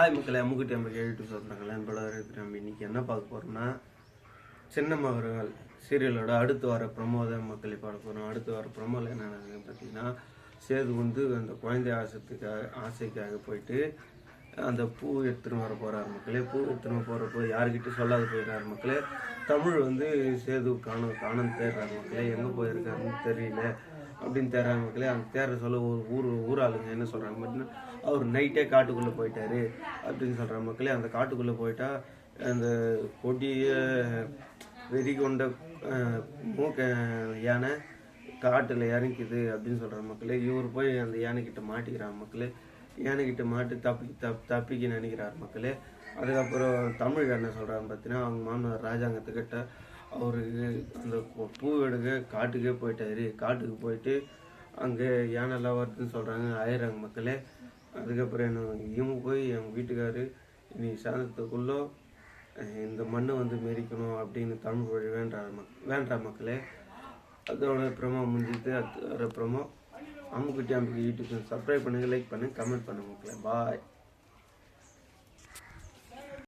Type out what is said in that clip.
Hi மக்களே அம்முக்குட்டி அம்பக்கு YouTube சொல்கிறாங்களே என்போட இருக்கிற நம்ம இன்னைக்கு என்ன பார்க்க போகிறோம்னா சின்ன மகர்கள் சீரியலோட அடுத்து வர பிரமோத மக்களை பார்க்க போகிறோம் அடுத்து வர ப்ரமோவில் என்ன நடக்குதுன்னு பார்த்தீங்கன்னா சேது வந்து அந்த குழந்தை ஆசத்துக்காக ஆசைக்காக போயிட்டு அந்த பூ எடுத்துன்னு வர போகிறார் மக்களே. பூ எடுத்துன்னு போகிறப்போ யாருக்கிட்ட சொல்லாத போயிடுறாரு மக்களே. தமிழ் வந்து சேது காணும் காணும் தேடுறாரு மக்களே. எங்கே போயிருக்காருன்னு தெரியல. அப்படின்னு தேடுறாங்க மக்களே. அந்த தேடுற சொல்ல ஒரு ஊர் ஊர் ஆளுங்க என்ன சொல்கிறாங்க பார்த்தீங்கன்னா அவர் நைட்டே காட்டுக்குள்ளே போயிட்டாரு அப்படின்னு சொல்கிறாங்க மக்களே. அந்த காட்டுக்குள்ளே போயிட்டா அந்த கொடிய வெறி கொண்ட மூக்க யானை காட்டில் இறங்கிது அப்படின்னு சொல்கிற மக்களே. இவர் போய் அந்த யானைக்கிட்ட மாட்டிக்கிறார் மக்களே. யானைக்கிட்ட மாட்டி தப்பி தப் தப்பிக்க நினைக்கிறார் மக்களே. அதுக்கப்புறம் தமிழ் என்ன சொல்கிறாங்க பார்த்தீங்கன்னா அவங்க மாமனார் ராஜாங்கத்துக்கிட்ட அவருக்கு அந்த பூ- எடுக்க காட்டுக்கே போயிட்டாரு. காட்டுக்கு போயிட்டு அங்கே யானைலாம் வருதுன்னு சொல்கிறாங்க ஆயிடுறாங்க மக்களே. அதுக்கப்புறம் என்ன இவங்க போய் எங்கள் வீட்டுக்காரு நீ சாதத்துக்குள்ளே இந்த மண்ணை வந்து மெரிக்கணும் அப்படின்னு தமிழ் வழி வேண்டாம் மக் வேண்டா மக்களே. அதோட ப்ரமோ அது அதோட பிரமோ அம்முக்குட்டி அம்முக்கு யூடியூப் சப்ஸ்கிரைப் பண்ணுங்கள் லைக் பண்ணுங்கள் கமெண்ட் பண்ணுங்கள் மக்களே. பாய்